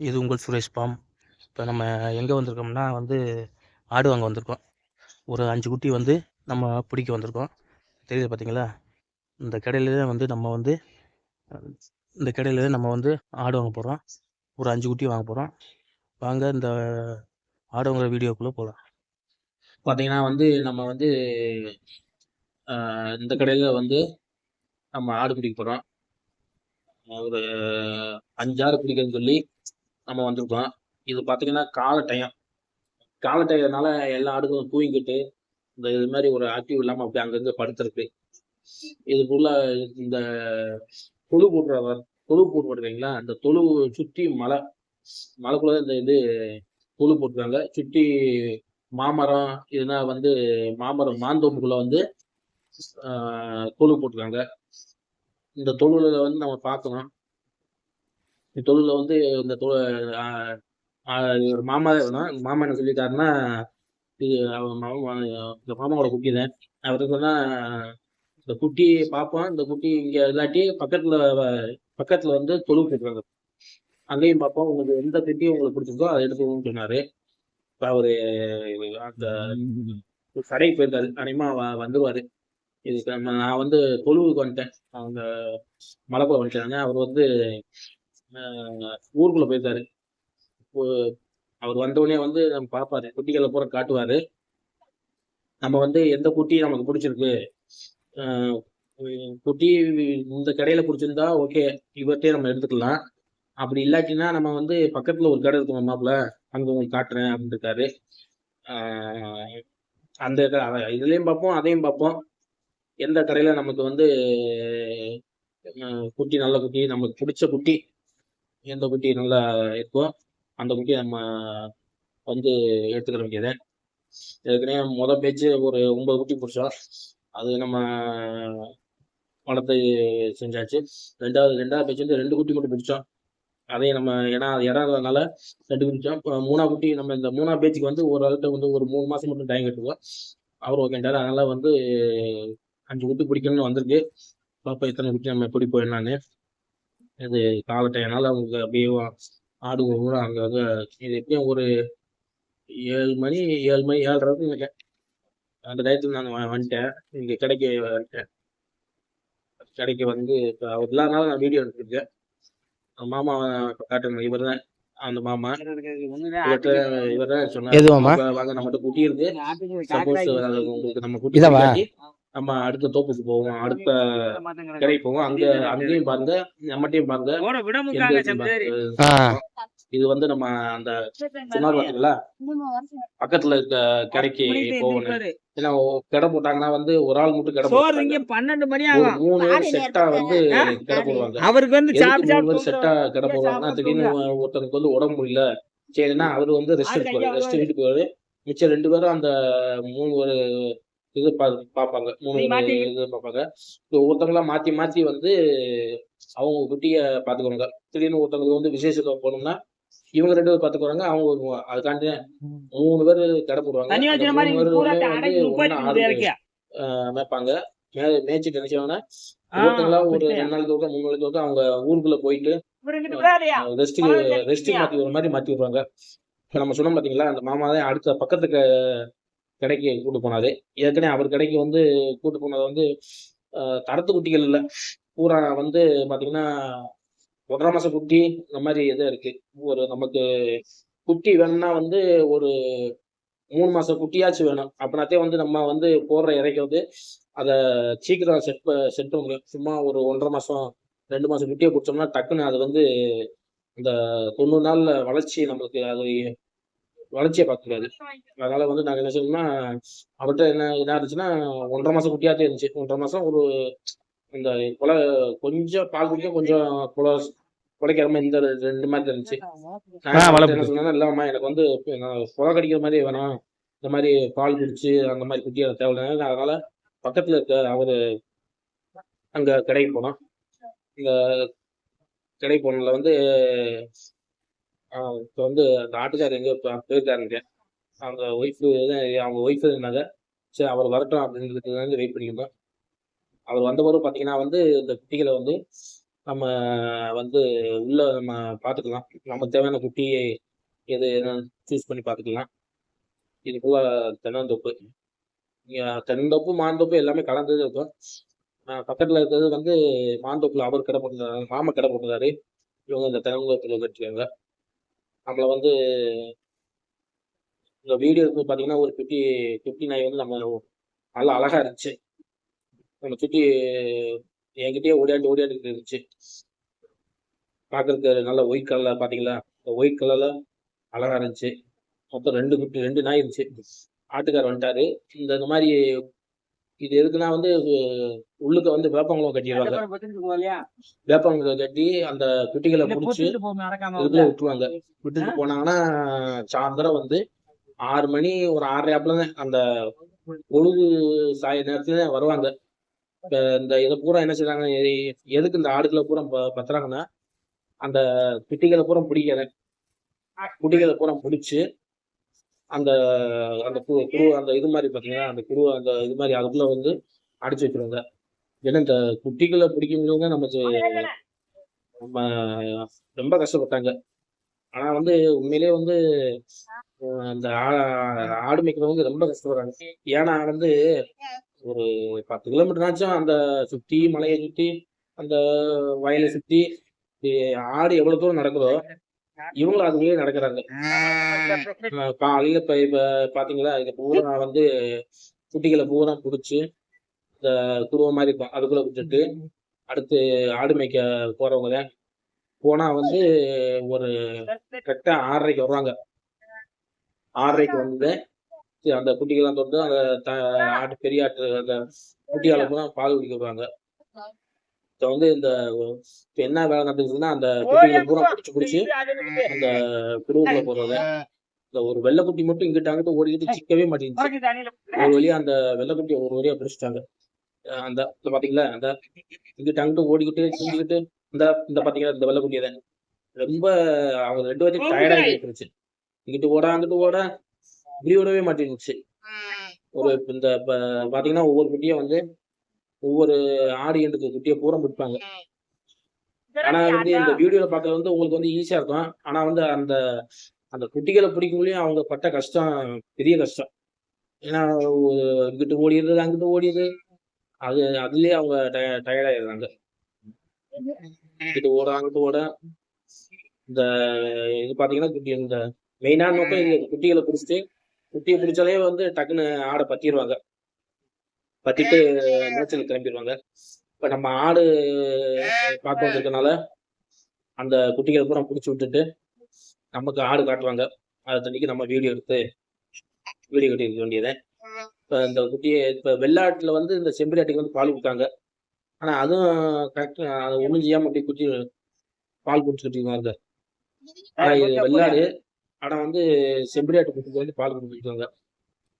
இது உங்கள் சுரேஷ் பாம். இப்போ நம்ம எங்கே வந்திருக்கோம்னா வந்து ஆடு வாங்க வந்திருக்கோம். ஒரு அஞ்சு குட்டி வந்து நம்ம பிடிக்க வந்திருக்கோம். தெரியுது பார்த்தீங்களா இந்த கடையிலே வந்து நம்ம வந்து இந்த கடையிலே நம்ம வந்து ஆடு வாங்க போகிறோம் ஒரு அஞ்சு குட்டி வாங்க போகிறோம் வாங்க இந்த ஆடு வாங்குற வீடியோக்குள்ளே போகலாம் பார்த்தீங்கன்னா வந்து நம்ம வந்து இந்த கடையில் வந்து நம்ம ஆடு பிடிக்க போகிறோம் ஒரு அஞ்சாறு பிடிக்கிறதுன்னு சொல்லி நம்ம வந்திருக்கோம். இது பார்த்தீங்கன்னா காலை டைம் காலை டயம்னால எல்லா ஆடுகளும் தூங்கிக்கிட்டு இந்த இது மாதிரி ஒரு ஆக்டிவ் இல்லாமல் அப்படி அங்கங்கே படுத்துருக்கு. இது ஃபுல்லாக இந்த தொழு போடுற தொழு போட்டு போட்டுருக்கீங்களா அந்த தொழு சுற்றி மலை மலைக்குள்ள இந்த இது தொழு போட்டுருக்காங்க. சுற்றி மாமரம் இதுனா வந்து மாமரம் மாந்தோம்புக்குள்ள வந்து தொழு போட்டிருக்காங்க. இந்த தொழுவில் வந்து நம்ம பார்க்கணும் தொழுல வந்து இந்த தொழு ஒரு மாமா மாமா என்ன சொல்லிட்டாருன்னா இது அவன் இந்த மாமாவோட குட்டி தான். அவர் சொன்னா இந்த குட்டி பார்ப்போம் இந்த குட்டி இங்க இல்லாட்டி பக்கத்துல பக்கத்துல வந்து தொழு போட்டுருக்காங்க அங்கேயும் பார்ப்போம் உங்களுக்கு எந்த குட்டியும் உங்களுக்கு பிடிச்சிருக்கோ அதை எடுத்துக்கணும்னு சொன்னாரு. இப்ப அவரு அந்த கடைக்கு போயிருக்காரு அனிமா வந்துருவாரு. இதுக்கு நான் வந்து தொழுவுக்கு வந்துட்டேன். அவங்க மலைக்குள்ள வந்துட்டாங்க அவர் வந்து ஊருக்குள்ள போயிருக்காரு அவர் வந்த உடனே வந்து நம்ம பார்ப்பாரு குட்டிகளை பூரா காட்டுவாரு. நம்ம வந்து எந்த குட்டி நமக்கு பிடிச்சிருக்கு? குட்டி இந்த கடையில பிடிச்சிருந்தா ஓகே இவர்கிட்டயே நம்ம எடுத்துக்கலாம். அப்படி இல்லாட்டினா நம்ம வந்து பக்கத்துல ஒரு கடை இருக்கு மாப்பிள்ள? அங்க உங்களுக்கு காட்டுறேன் அப்படின்னு இருக்காரு. அந்த இதுலயும் பார்ப்போம் அதையும் பார்ப்போம். எந்த கடையில நமக்கு வந்து குட்டி நல்ல குட்டி நமக்கு பிடிச்ச குட்டி எந்த குட்டி நல்லா இருக்கோ அந்த குட்டியை நம்ம வந்து எடுத்துக்கிற வேண்டியது. ஏற்கனவே முதல் பேச்சு ஒரு ஒன்பது குட்டி பிடிச்சோம் அது நம்ம வளர்த்து செஞ்சாச்சு. ரெண்டாவது ரெண்டாவது பேச்சு வந்து ரெண்டு குட்டி மட்டும் பிடிச்சோம். அதையும் நம்ம ஏன்னா அது இடம் இருந்ததுனால ரெண்டு பிடிச்சோம். இப்போ மூணா குட்டி நம்ம இந்த மூணா பேச்சுக்கு வந்து ஒரு ஆள்கிட்ட வந்து ஒரு மூணு மாதம் மட்டும் டைம் கட்டுவோம். அவர் ஓகேண்டாரு அதனால் வந்து அஞ்சு குட்டி பிடிக்கணும்னு வந்திருக்கு. பாப்பா எத்தனை குட்டி நம்ம எப்படி போயிடலான்னு. இது காலட்டையனால அவங்க அப்படியே ஆடு கூட அங்க இது எப்படியும் ஒரு ஏழு மணி ஏழு மணி ஏழரை நினைக்கிறேன் அந்த டயத்துல நான் வந்துட்டேன். இங்க கடைக்கு வந்துட்டேன். கடைக்கு வந்து இப்போ அவர் இல்லாதனால நான் வீடியோ எடுத்துருக்கேன் மாமா காட்டுங்க இவர் தான் அந்த மாமா. இவர் தான் மாமா? வாங்க, நம்மகிட்ட குட்டி இருக்கு. சப்போஸ் உங்களுக்கு நம்ம குட்டி நம்ம அடுத்த தோப்புக்கு போவோம். அடுத்த கடைக்கு போவோம். அங்க அங்கேயும் பாருங்க. நம்மகிட்டயும் பாருங்க. இது வந்து நம்ம அந்த சொன்னார் பாத்தீங்களா பக்கத்துல இருக்க கடைக்கு போகணும். ஏன்னா கடை போட்டாங்கன்னா வந்து ஒரு ஆள் மட்டும் கடை இங்க பன்னெண்டு மணி ஆகும். மூணு பேர் செட்டா வந்து? கடை போடுவாங்க. அவருக்கு வந்து மூணு பேர் செட்டா கடை போடுவாங்கன்னா திடீர்னு ஒ- ஒருத்தனுக்கு வந்து உடம்பு முடியல. சரின்னா அவரு வந்து ரெஸ்ட் எடுப்பாரு. ரெஸ்ட். எடுத்து போவாரு மிச்சம் ரெண்டு பேரும் அந்த மூணு ஒரு இது பார்ப்பாங்க மூணு இது பார்ப்பாங்க இப்போ ஒருத்தவங்களா மாத்தி மாத்தி வந்து அவங்க குட்டிய பாத்துக்குவாங்க திடீர்னு ஒருத்தவங்களுக்கு வந்து விசேஷத்துக்கு போகணும்னா இவங்க ரெண்டு பேர் பாத்துக்குவாங்க அவங்க அதுக்காண்டி மூணு பேர் கடை போடுவாங்க மேய்ப்பாங்க மேய்ச்சிட்டு நினைச்சவங்கன்னா ஆ, ஒருத்தங்களா ஒரு? ரெண்டு நாளுக்கு ஒருக்கா மூணு நாளுக்கு ஒருக்கா அவங்க ஊருக்குள்ள போயிட்டு? Rest rest? மாத்தி ஒரு மாதிரி மாத்தி விடுவாங்க நம்ம சொன்னோம் பாத்தீங்களா அந்த மாமா தான் அடுத்த பக்கத்துக்கு கடைக்கு கூட்டு போனாரு. ஏற்கனவே அவர் கடைக்கு வந்து கூட்டு போனது வந்து தரத்து குட்டிகள் இல்லை. பூரா வந்து பார்த்தீங்கன்னா ஒன்றரை மாசம் குட்டி இந்த மாதிரி இது இருக்கு. ஒரு நமக்கு குட்டி வேணும்னா வந்து ஒரு மூணு மாசம் குட்டியாச்சும் வேணும். அப்படின்னாத்தே வந்து நம்ம வந்து போடுற இறைக்கு வந்து அதை சீக்கிரம் செட் செட் முடியும். சும்மா ஒரு ஒன்றரை மாசம் ரெண்டு மாசம் குட்டியை குடிச்சோம்னா டக்குன்னு அது வந்து இந்த தொண்ணூறு நாள்ல வளர்ச்சி நம்மளுக்கு அது வளர்ச்சியை பார்க்கக்கூடாது அதனால வந்து நாங்க என்ன செய்யணும்னா அவர்கிட்ட என்ன என்ன இருந்துச்சுன்னா ஒன்றரை மாசம் குட்டியாத்தே இருந்துச்சு. ஒன்றரை மாசம் ஒரு இந்த கொலை கொஞ்சம் பால் குடிக்க கொஞ்சம் கொலை குலைக்கிற மாதிரி இந்த ரெண்டு மாதிரி இருந்துச்சு. நான் என்ன சொன்னேன்னா இல்லம்மா எனக்கு வந்து கொலை கடிக்கிற மாதிரி வேணாம். இந்த மாதிரி பால் குடிச்சு அந்த மாதிரி குட்டி எனக்கு தேவையில்லை. அதனால பக்கத்துல இருக்க அவரு அங்க கடைக்கு போனோம் இந்த கடைக்கு போனதுல வந்து இப்போ வந்து அந்த எங்கே இப்போ போ- போயிருக்காருங்க அவங்க ஒய்ஃப் அவங்க ஒய்ஃப் இருந்தாங்க சரி அவர் வரட்டும் அப்படின்றதுக்கு வந்து வெயிட் பண்ணியிருந்தோம் அவர் வந்தபோது பார்த்தீங்கன்னா வந்து இந்த குட்டிகளை வந்து நம்ம வந்து உள்ள நம்ம பார்த்துக்கலாம் நமக்கு தேவையான குட்டி எது சூஸ் பண்ணி பார்த்துக்கலாம் இது போல தென்னந்தோப்பு. இங்க தென்னந்தோப்பு மாந்தோப்பு எல்லாமே கலந்தது இருக்கும் பக்கத்தில் இருக்கிறது வந்து மாந்தோப்பில் அவர் கடை போட்டிருந்தாரு மாமா கடை போட்டுருந்தாரு இவங்க இந்த தென்னந்தோப்பில் வச்சிருக்காங்க. நம்மளை வந்து இந்த வீடியோ பார்த்தீங்கன்னா ஒரு குட்டி குட்டி நாய் வந்து நம்ம நல்லா அழகா இருந்துச்சு. நம்ம சுற்றி என்கிட்டயே ஓடியாண்டு ஓடியாண்டு இருந்துச்சு. பார்க்கறதுக்கு நல்ல ஒயிட் கலர்ல பார்த்தீங்களா ஒயிட் கலர்ல அழகா இருந்துச்சு. மொத்தம் ரெண்டு குட்டி ரெண்டு நாய் இருந்துச்சு. ஆட்டுக்கார் வந்துட்டாரு. இந்த இந்த மாதிரி இது எதுக்குன்னா வந்து உள்ளுக்க வந்து வேப்பங்குளம் கட்டிடுவாங்க. வேப்பங்குளம் கட்டி அந்த குட்டிகளை பிடிச்சி இதுக்குள்ள விட்டுருவாங்க. விட்டுட்டு போனாங்கன்னா சாயந்தரம் வந்து ஆறு மணி ஒரு ஆறரை ஆப்புல அந்த பொழுது சாய நேரத்துல வருவாங்க. இந்த இதை பூரா என்ன செய்றாங்க எ- எதுக்கு இந்த ஆடுகளை பூரா பத்துறாங்கன்னா அந்த குட்டிகளை பூரா பிடிக்காத குட்டிகளை பூரா பிடிச்சு அந்த அந்த குரு குரு அந்த இது மாதிரி பாத்தீங்கன்னா அந்த குரு அந்த இது மாதிரி அதுக்குள்ள வந்து அடிச்சு வச்சிருவாங்க. ஏன்னா இந்த குட்டிகளை பிடிக்க முடியவங்க நமக்கு நம்ம ரொம்ப கஷ்டப்பட்டாங்க. ஆனா வந்து உண்மையிலேயே வந்து அந்த ஆடு மேய்க்கிறவங்க ரொம்ப கஷ்டப்படுறாங்க. ஏன்னா வந்து ஒரு பத்து கிலோமீட்டர்னாச்சும் அந்த சுத்தி மலையை சுத்தி அந்த வயலை சுத்தி ஆடு எவ்வளவு தூரம் நடக்குதோ இவங்களும் அதுலயே நடக்கிறாங்க. காலையில இப்ப இப்ப பாத்தீங்களா இங்க பூரா வந்து குட்டிகளை பூரா பிடிச்சி இந்த குருவம் மாதிரி இருக்கும் அதுக்குள்ள விட்டுட்டு அடுத்து ஆடு மேய்க்க போறவங்க போனா வந்து ஒரு கரெக்டா ஆறரைக்கு வருவாங்க. ஆறரைக்கு வந்து அந்த குட்டிகள்லாம் தொட்டு அந்த ஆட்டு பெரிய ஆட்டு அந்த குட்டியால பூரா பால் குடிக்க வருவாங்க இப்ப வந்து இந்த இப்ப என்ன வேலை நடந்துச்சுன்னா அந்த குட்டிகளை பூரா பிடிச்சி பிடிச்சி அந்த குருவுக்குள்ள போடுறது இந்த ஒரு வெள்ளைக்குட்டி மட்டும் இங்கிட்ட அங்கிட்ட ஓடிக்கிட்டு சிக்கவே மாட்டேங்குது. ஒரு வழியா அந்த வெள்ளைக்குட்டியை ஒரு வழியா பிடிச்சிட்டாங்க. அந்த பாத்தீங்களா அந்த இங்கிட்ட அங்கிட்ட ஓடிக்கிட்டு சிங்கிக்கிட்டு இந்த இந்த பாத்தீங்களா இந்த வெள்ளைக்குட்டியை தான் ரொம்ப அவங்க ரெண்டு பேரும் டயர்டாகி போயிருச்சு இங்கிட்டு ஓட அங்கிட்டு ஓட இப்படி ஓடவே மாட்டேங்குச்சு. ஒரு இந்த பாத்தீங்கன்னா ஒவ்வொரு குட்டியும் வந்து ஒவ்வொரு ஆடு எண்டுக்கு குட்டியை பூரா பிடிப்பாங்க ஆனா வந்து இந்த வீடியோல பார்க்கறது வந்து உங்களுக்கு வந்து ஈஸியா இருக்கும். ஆனா வந்து அந்த அந்த குட்டிகளை பிடிக்கும்போது அவங்க பட்ட கஷ்டம் பெரிய கஷ்டம். ஏன்னா இங்கிட்டு ஓடிடுறது அங்கிட்டு ஓடிடுது அது அதுலயே அவங்க டயர்ட் ஆயிடுறாங்க இங்கிட்டு ஓட அங்கிட்டு ஓட. இந்த இது பாத்தீங்கன்னா குட்டி இந்த மெயினான நோக்கம் குட்டிகளை பிடிச்சிட்டு குட்டியை பிடிச்சாலே வந்து டக்குன்னு ஆடை பத்திடுவாங்க பத்திட்டு மேய்ச்சல் கிளம்பிடுவாங்க இப்ப நம்ம ஆடு பார்க்க வந்திருக்கனால அந்த குட்டிகளை பூரா பிடிச்சி விட்டுட்டு நமக்கு ஆடு காட்டுவாங்க. அதை தண்ணிக்கு நம்ம வீடியோ எடுத்து வீடியோ கட்டி இருக்க வேண்டியது. இப்போ இந்த குட்டியை இப்போ வெள்ளாட்டுல வந்து இந்த செம்பரியாட்டுக்கு வந்து பால் கொடுத்தாங்க ஆனா அதுவும் கரெக்ட் அது ஒன்றும் செய்யாம அப்படியே குட்டி பால் குடிச்சுட்டு இருக்காங்க இது வெள்ளாடு ஆனா வந்து செம்பரியாட்டு குட்டிக்கு வந்து பால் குடிச்சிருக்காங்க